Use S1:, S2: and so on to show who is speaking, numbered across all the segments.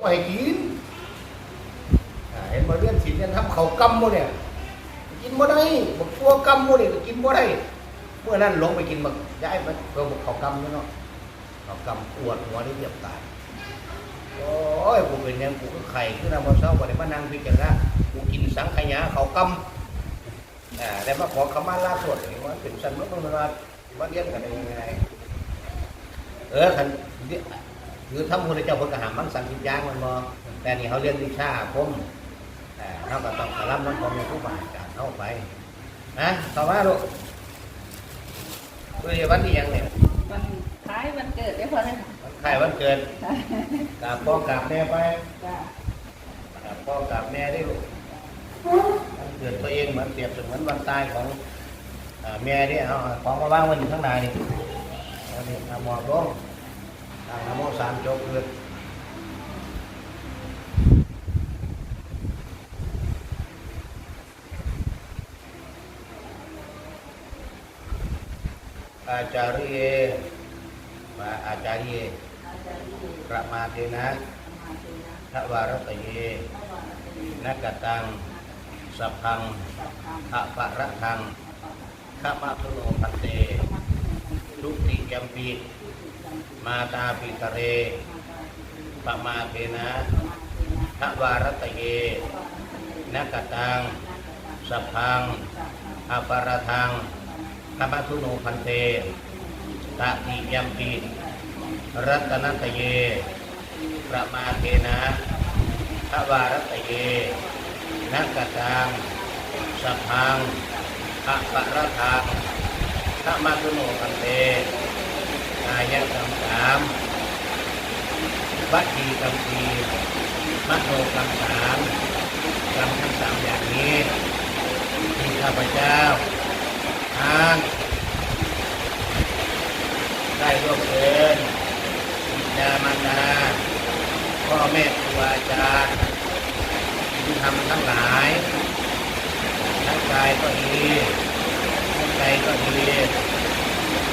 S1: ไว้กินเห็นมาเรียนศีลเรียทำเขากำบ่เนี่ยกินบ่ได้บักตัวกำบ่เนี่ยกินบ่ได้เมื่อนั้นลงไปกินบักย้ายมันเพิ่มบักเขากำเนาะเขากำปวดหัวได้เรียบตายโอ้ยกูเป็นยังกูก็ไข่ขึ้นมาบนเสาบ่ได้มานั่งพิจารณากูกินสังขยาเขากำอ่าได้มาขอขมาลาสวดนี่ว่าเป็นสันมันมันว่าว่าเรียนกันได้ยังไงเออคัน เรียคือทำพุทธเจ้าเพิ่นก็หามมันสันติยางมันบ่แต่นี่เขาเรียนวิชาอาคมอ่าเราก็ต้องรับน้ำของผู้บาอาจารย์เข้าไปนะต่อมาลูกคือวันที่ยังเนี่ย
S2: วันท้ายวันเกิดได้พอเลยค่ะ
S1: วันคล้ายวันเกิดกราบพ่อกราบแม่ไป
S2: จ้ะ
S1: กับพ่อกับแม่ได้ลูกวันเกิดตัวเองเหมือนเปรียบเสมือนวันตายของอ่าแม่ที่เอาของมาว่างไว้อยู่ข้างในนี่เอานี่เอาหมอบลง ตั้งนะโมสามจบเลยอาจาริเยมาอาจาริเย
S2: อาจารย์ดี
S1: ประมาเทนะ
S2: มาเทนะ
S1: วารตเยนักตัง สัพพัง
S2: พพัง
S1: อะปะระทังขมะทุโนพันเตทุติยัมปี มาตาปิตเรปะมาเทนะทวารตเยนักตังสัพพังอะประทังขมะทุโนพันเตตติยัมปีรัตนตเยประมาเทนะทวารตเยนักตังสัพพังอะประทังขมาตุโนพันเต กายกรรมสามวัจีกรรมสีมโนกรรมสามกรรมทั้งสามอย่างนี้ที่ข้าพเจ้าทานได้ร่วมเกินบิดามารดาพ่อแม่ครูอาจารย์ที่ทำทั้งหลายทั้งกายก็ดีทั้งใจก็ดี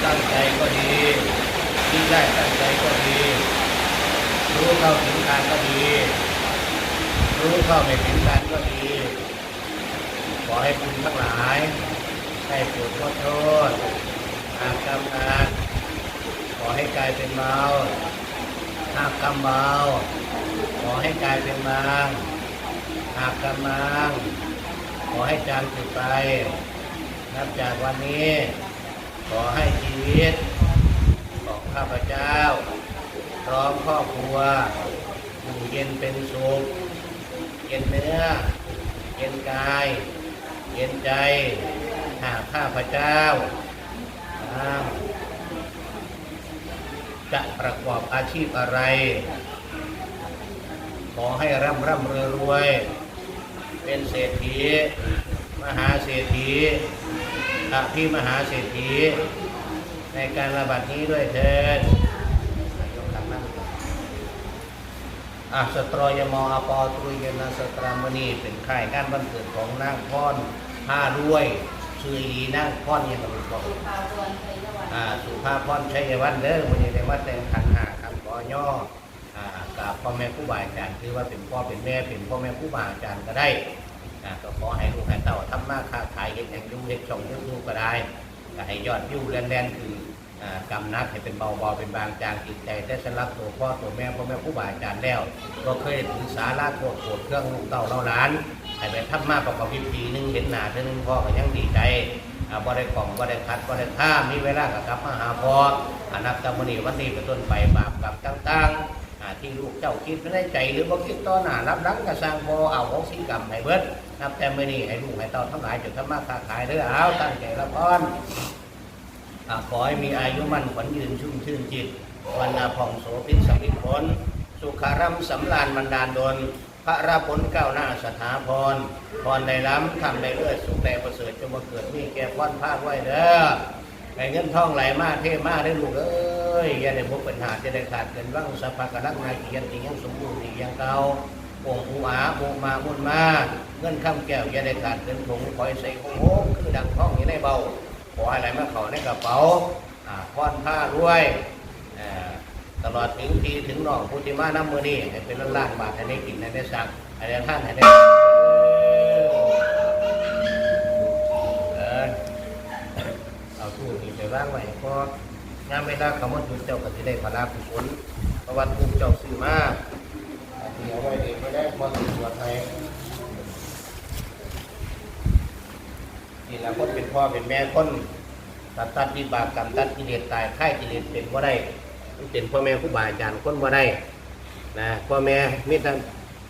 S1: ตั้งใจก็ดี ที่ได้ตั้งใจก็ดี รู้เข้าถึงการก็ดี รู้เข้าไม่ถึงการก็ดี ขอให้คุณทั้งหลายได้โปรดขอโทษหากกรรมงานขอให้กลายเป็นเบาหากกรรมเบาขอให้กลายเป็นบางหากกำลังขอให้จางจุดไป นับจากวันนี้ ขอให้ชีวิต ข้าพเจ้า พร้อมครอบครัวอยู่เย็นเป็นสุข เย็นเนื้อ เย็นกาย เย็นใจ หากข้าพเจ้า จะประกอบอาชีพอะไร ขอให้ร่ำร่ำรวยรวย เป็นเศรษฐี มหาเศรษฐีอภิมหาเศรษฐี ในการระบาดนี้ด้วยเถิดยกคำนั่งก่อนอะสตรอยมออปอตรุยนาสตรามณีเป็นค่ายงานวันเกิดของนางพรผ้ารวยชื่ออีนางพรยังกับบอก
S2: พาวันไทยวัน
S1: อ่าสุภาพรชัยวันเด้อวันนี้ในวัดแต่งขันหาคำขอย่ออ่ากับพ่อแม่ครูบาอาจารย์ถือว่าเป็นพ่อเป็นแม่เป็นพ่อแม่ครูบาอาจารย์ก็ได้อ่าก็ขอให้ลูกให้เต่าทำมาค้าขายเห็นอย่างยุ่งเล็กช่องยุ่งลูกก็ได้ ก็ให้ยอดยุ่งแล่นๆคือกำนัดให้เป็นเบาๆเป็นบางจางจิตใจได้สลักตัวพ่อตัวแม่พ่อแม่ครูบาอาจารย์แล้วก็เคยถือสาราโกรธโกรเครื่องลูกเต่าเราหลานให้ไปทำมาประกอบพิธีนึงเห็นหนาเท่านึงพ่อก็ยังดีใจอ่าบ่ได้กล่องบ่ได้คัดบ่ได้ท่ามีเวลากับกลับมาหาพ่ออนับจำวันนี้วันนี้เป็นต้นไปบาปกับต่างๆที่ลูกเจ้าคิดไม่ได้ใจหรือบ่คิดต่อหน้ารับหลังกระสร้างบ่อเอาของสิกรรมให้เบิด นับแต่มื้อนี้ให้ลูกให้เต้าทั้งหลายจนทำมาค้าขายเด้อเอาตั้งใจละพรขอให้มีอายุมั่นขวัญยืนชุ่มชื่นจิตวันนาผ่องโสพิษสมิผล สุขารัมสำราญบันดาลดลพระราผลก้าวหน้าสถาพร พรในล้ำคำในเลือดสุขแต่ประเสริฐจงมาเกิดมีแก่พ้อนพาดไว้เด้อให้เงินทองไหลมากเทมากได้ลูกเอ้ยอย่าได้พบปัญหาจะได้ขาดเกินว่างสัพพะกรักนาเกียรติยังสมบูรณ์ดียังเก่า องค์อุอาบุมาบุญมา เงินคำแก้วอย่าได้ขาดเกินถุงคอยใส่คงโฮคือดังท้องอย่าได้เบาขอให้ไหลมาเขาในกระเป๋าอ่าพรผ้ารวยตลอดถึงพี่ถึงน้องผู้ที่มาน้ำมือนี่ให้เป็นล้านๆบาทให้ได้กินให้ได้สักให้ได้ท่านให้ได้เออเอาทูนี่ไปวางไว้เพราะงานไม่ได้คำว่าจุดเจ้าก็จะได้พลาภุผลเพระวันภูมิเจ้าซื้อมาอันนี้เอาไว้เองไม่ได้พอสิสวดให้นี่แหละคนเป็นพ่อเป็นแม่คนตัดตัดวิบากกรรมตัดกิเลสตายค่ายกิเลสเป็นบ่ได้มันเป็นพ่อแม่ครูบาอาจารย์คนบ่ได้นะพ่อแม่มิตร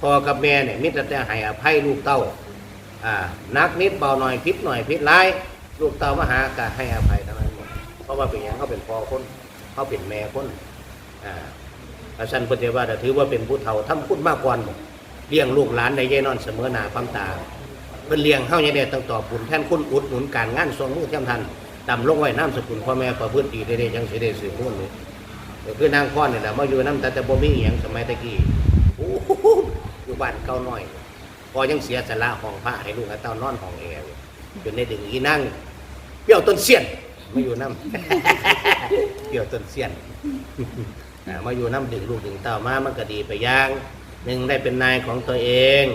S1: พ่อกับแม่เนี่ยมิตรแต่ให้อภัยลูกเต้าอ่านักนิดเบาหน่อยพิษหน่อยพิษร้ายลูกเต้ามหาก็ให้อภัยทั้งนั้นหมดเพราะว่าเป็นอย่างเขาเป็นพ่อคนเขาเป็นแม่คนอ่าอาชันพุทธว่าถือว่าเป็นผู้เฒ่าทำคุณมากกว่าหมด เลี้ยงลูกหลานได้เย่นอนเสมอหนาความตาเพิ่นเลี้ยงเฮาเนี่ยต้องตอบบุญแทนคุณอุดหนุนการงานทรงมือเทียมทันดำลงไว้น้ำสกุลพ่อแม่ประพฤติดีได้ๆยังสิได้สืบมุ่นเลยคือนางพ่อเนี่ยแหละมาอยู่น้ำต่แต่บ่มีอหย่างสมัยตะกี้โอ้โหอยู่บ้านเก่าน้อย พอยังเสียสละห้องพระให้ลูกให้เต้านอนห้องแอร์อยู่จนได้ดึงอีนั่งเปรี้ยวต้นเสี้ยนมาอยู่น้ำเปรี้ยวต้นเสี้ยนมาอยู่น้ำดึงลูกดึงเต้ามามันก็ดีไปย่าง หนึ่งได้เป็นนายของตัวเอง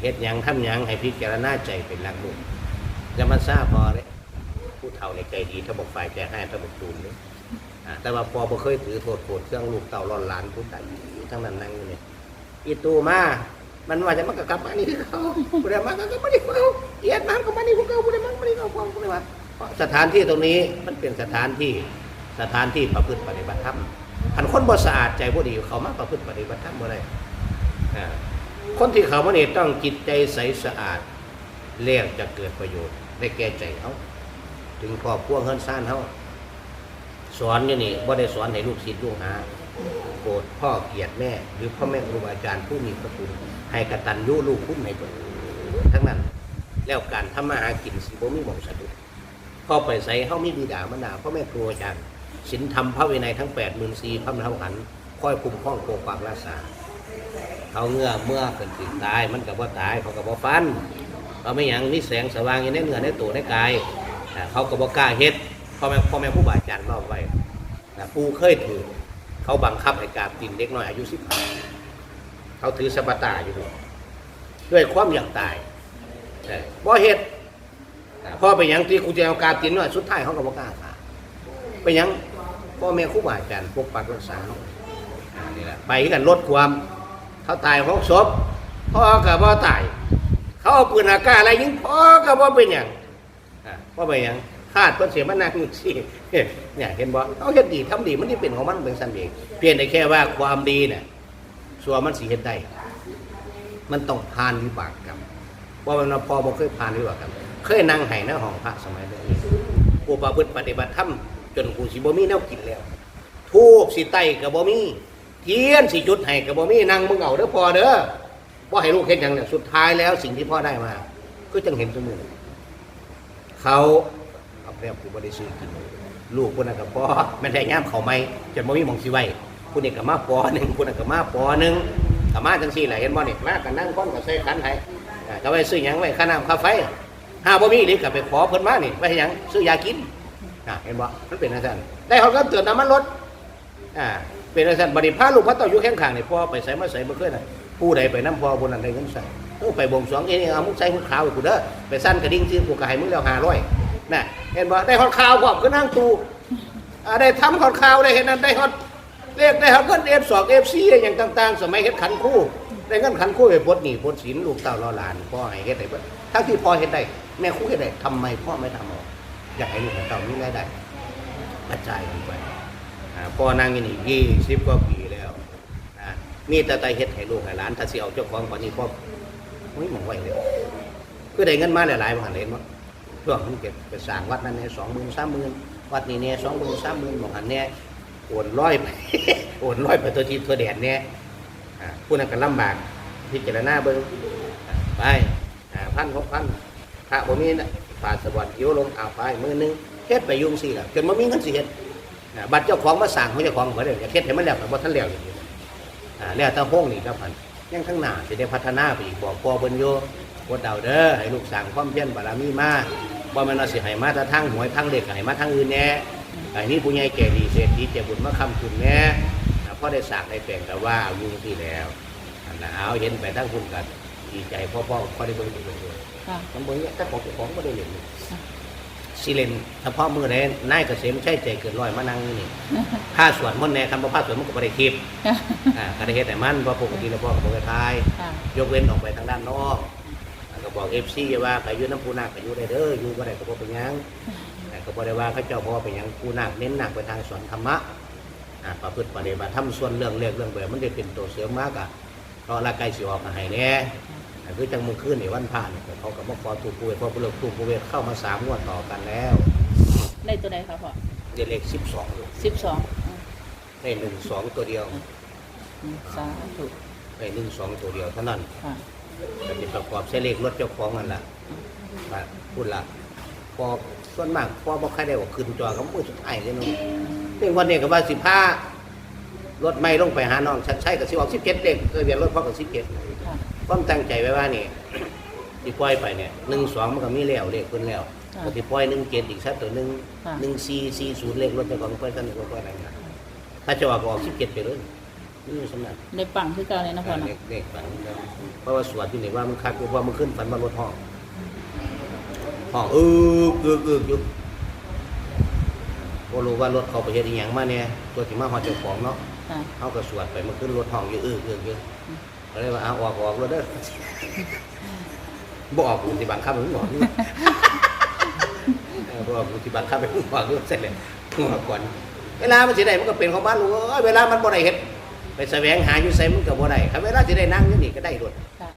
S1: เฮ็ดยังทำยังให้พิจารณาใจเป็นหลักลูกจะมาทราบพอเลยผู้เฒ่าในใจดีถ้าบอกฝ่ายใจให้ถ้าบอกจูนนี่แต่ว่าพอบ่เคยถือโทษโกรธเครื่องลูกเต่าร้อนหลานผู้ใดทั้งนั้นนั่งอยู่เนี่ยอีตูมา มันว่าจะมันก็กลับมานี่เขาผู้ใดมาก็กลับมานี่เขาเอียดมาก็มานี่พวกเขาผู้ใดมาก็มานี่เขาพวกผู้ใดมาสถานที่ตรงนี้มันเป็นสถานที่สถานที่ประพฤติปฏิบัติธรรม คันคนบ่สะอาดใจบ่ดีเขามาประพฤติปฏิบัติธรรมบ่ได้คนที่เขามานี่ต้องจิตใจใสสะอาดแล้วจะเกิดประโยชน์ได้แก่ใจเขาถึงครอบครัวเฮิรนซ่านเขาสอนอยู่นี่บ่ได้สอนให้ลูกศิษย์ลูกหาโกรธพ่อเกลียดแม่ หรือพ่อแม่ครูอาจารย์ผู้มีพระคุณให้กระตัญญูลูกคุณให้เบิดทั้งนั้น แล้วการทำมาหากินสิบ่มีหมองสะดุดพ่อไปใส่เฮามีบิดามารดาพ่อแม่ครูอาจารย์ ศีลธรรมพระวินัยทั้ง8 4 0 0 0พระมหาหันต์คอยคุ้มครองปกปักรักษาเขาเงื่อเมื่อเกิดติดตายมันก็บ่ตายเขาก็บ่ฟันเขาไม่หยังมีแสงสว่างอยู่ในเนื้อในตัวในกายเขาก็บอกล้าเฮ็ดพ่อแม่พ่อแม่ผู้บาอาจารย์เล่าไว้ปูเคยถือ เขาบังคับให้กาบตินเด็กน้อยอายุสิบเขาถือสปตาอยู่ด้วยด้วยความอยากตายบ่เฮ็ดอ่าพ่อไปหยังที่กูจะเอากาบตินน้อยสุดท้ายเขาก็บอกล้าขาไปยัง พ่อแม่ครูบาอาจารย์ปกปักรักษาเขาไปกันลดความเขาตายของศพพ่อกับพ่อตาย เขาเอาปืนอากาศอะไรยิงพ่อกับพ่อเป็นอย่างอ่าเพราะไปหยังคาดเพิ่นเสียมันนั่งอยู่สิเนี่ยเห็นบ่เขาเฮ็ดดีทำดีมันนี่เป็นของมันเป็นสันเองเพียงแต่แค่ว่าความดีเนี่ยส่วนมันสิเฮ็ดได้ มันต้องผ่านวิบากกรรมเพรามันว่าพอบ่เคยผ่านวิบากกรรมเคยนั่งไห้ในห้องพระสมัยนั้นกูประพฤติปฏิบัติธรรม จนกูสิบ่มีแนวกินแล้วทูบสิไตก็บ่มีเทียนสิจุดให้ก็บ่มีนั่งมึงเอาเด้อพอเด้อบ่ให้ลูกเฮ็ดหยังเนี่ยสุดท้ายแล้วสิ่งที่พ่อได้มา ก็จังเห็นเสมอเขาเอาแล้วกูบ่ได้ซื้อกินลูกคนนั้นกับพ่อแม่นได้ย่ามเขาไหมจนบ่มีมองสิไว้ผู้นี้ก็มาปอหนึ่งผู้นั้นก็มาปอหนึ่งก็มาจังซี่แหละเห็นบ่นี่มากันนั่งคนก็ใส่ขันให้ก็ไว้ซื้อหยังไว้ค่าน้ำค่าไฟห้าบ่มีหรือก็ไปขอเพิ่นมานี่ไว้หยังซื้อยากิน อ่าเห็นบ่มันเป็นจังซั่นได้เขาก็เตือนน้ำมันรถอ่าเป็นจังซั่นบัดนี้พาลูกพระเต่าอยู่แข้งขางนี่ยพ่อไปใส่มาใส่บ่เคยน่ะผู้ใดไปนํพ่อผู้นั้นได้เงินใส่โอ้ไปบ่งสรวงเอ้ยเอามุกใส่มุกขาวกูเด้อไปสั้นกระดิ่งซื้อกูก็ให้มึงแล้ว500น่ะเห็นบ่ได้ฮอดข่าวพร้อมก็นั่งตูอ่าได้ทำฮอดข่าวได้เห็นนั้นได้ฮอดเรียกได้ฮอดเงิน F2 FC อะไรอย่างต่างๆ สมัยเฮ็ดขันคู่ได้เงินขันคู่ไปปลดหนี้ปลดสินลูกเต้ารอหลานพ่อให้เฮ็ดได้เบิดทั้งที่พ่อเฮ็ดได้แม่ครูเฮ็ดได้ทำไมพ่อไม่ทำออก อยากให้ลูกให้เต้ามีรายได้กระจายกันไปพ่อนั่งอยู่นี่20กว่าปีแล้วอ่ามีแต่แต่เฮ็ดให้ลูกให้หลานถ้าสิเอาเจ้าของกว่านี้พ่อไม่มองไว้เลยคือได้เงินมาหลายๆบ่หันเห็นบ่ช่วงมันเก็บไปสร้างวัดนั้นเนี่ยสองหมื่นสามหมื่นวัดนี้เนี่ยสองหมื่นสามหมื่นบอกหันเนี่ยโอนร้อยไปโอนร้อยไปตัวทีตัวแดนเนี่ยผู้นั้นก็ลำบากพิจารณาเบิ้งอ่าไปพันหกพันพระบ่มี นะผ่าสวรรค์ยิ้วลงเอาไปมือนึงเฮ็ดไปยุ่งสิล่ะจนบ่มีเงินสิเฮ็ดบัตรเจ้าของมาสั่งของเจ้าของบ่ได้อยากเฮ็ดให้มันแล้วแต่บ่ทันแล้วอย่างนี้อ่าแล้วตาห้องนี่ครับพันยังข้างหน้าสิได้พัฒนาไปอีกบอกพ่อเบิ่นโยกดเดาเด้อให้ลูกสั่งความเพียรบารมีมาบ่ม่นว่าสิให้มาแต่ทางหวยทางเด็กให้มาทางอื่นแน่ไอันนี้ผู้ใหญ่แก่ดีเศรษฐีเจ้าบุญมาคำคุณแน่อ่าพ่อได้สร้ากได้แต่งแต่ว่าเอายู่ที่แล้วนะเอาเห็นไปทั้งคุณกัน ดีใจพ่อพ่อพ่อได้เบิ่งดีเลย
S3: ค่ะ
S1: มันบ่เนี่ยแต่ของเจ้าของก็ได้เล่นนี่
S3: ค่ะ
S1: สิเล่นเฉพาะมือไหนนายเกษมใช่ใจเกินร้อยมานั่งอยู่นี่ผ้าสวนมันแน่คันบ่ผ้าสวนมันก็บ่ได้คลิป
S3: ค่ะ
S1: อ่าก็ได้เฮ็ดให้มันเพราะปกติแล้วพ่อก็บ่ได้ทาย
S3: ค่ะ
S1: ยกเว้นออกไปทางด้านนอกอ่าก็บอก FC ว่าไปอยู่น้ำปูนาคไปอยู่ได้เด้ออยู่บ่ได้ก็บ่เป็นหยังแต่ก็บ่ได้ว่าเขาเจ้าเพราะว่าเป็นหยังปูนาคเน้นหนักไปทางสอนธรรมะอ่าประพฤติปฏิบัติทำส่วนเรื่องเล็กเรื่องแบบมันได้เป็นตัวเสริมมากอะเพราะละไกลสิออกมาให้แน่ อ่าคือจังมื้อคืนนี่วันพระนี่ก็เขาก็มาขอถูกปูเวทเพราะเลิกถูกปูเวทเข้ามาสามงวดต่อกันแล้ว
S3: ได้ตัวใดคะพ่อ
S1: เดี๋ยวเลข12อยู่
S3: สิบสอง
S1: ได้หนึ่งสองตัวเดียว
S3: สาธุ
S1: ได้หนึ่งสองตัวเดียวเท่านั้น
S3: ค่ะ
S1: ก็จะประกอบใช้เลขรถเจ้าของนั่นแหละว่าพูดละพอส่วนมากพอบอกใครได้ว่าขึ้นจอเขาพูดสุดท้ายเลยเนาะเรื่องวันนี้ก็ว่าสิบห้า รถไม่ลงไปหาน้องชัดใช่กับสิออกสิบเจ็ดเด็กเออเบียนรถพ่อกับสิบเจ็ด
S3: ค่ะ
S1: ความตั้งใจไว้ว่านี่ที่ปล่อยไปเนี่ยหนึ่งสองมันก็มีแล้วเลขขึ้นแล้ว
S3: ค่ะ
S1: ก็ที่ปล่อยหนึ่งเจ็ดอีกสักตัวหนึ่ง
S3: ค่ะ
S1: หนึ่งสี่สี่ศูนย์เลขรถเจ้าของปล่อยกันหนึ่งปล่อยอะไรนะถ้าจะออกก็ออกสิบเจ็ดไปเลยนี่สำนัก
S3: ได้ปังคือเก่าเลยนะพ่อเนาะ
S1: เด็กเด็กฝันครับเพราะว่าสวดอยู่นี่ว่ามันคักอยู่เพราะว่ามันขึ้นฝันมารถห้องห้องเออเออเอออยู่ก็รู้ว่ารถเขาไปเฮ็ดอีหยังมาเนี่ยตัวที่มาหอดเจ้าของเนาะ
S3: ค่ะ
S1: เขาก็สวดไปมันขึ้นรถห้องอยู่เออเออเออก็เลยว่าเอาออกออกรถเด้อบ่ออกกูสิบังคับมันบอกนี่เออบ่ออกกูสิบังคับไปบอกรถเสร็จเลยหัวก่อนเวลามันสิได้มันก็เป็นของบ้านลูกเอ้ยเวลามันบ่ได้เฮ็ดไปแสวงหาอยู่ไสมันก็บ่ได้ถ้าเวลาสิได้นั่งอยู่นี่ก็ได้รถ
S3: ค่ะ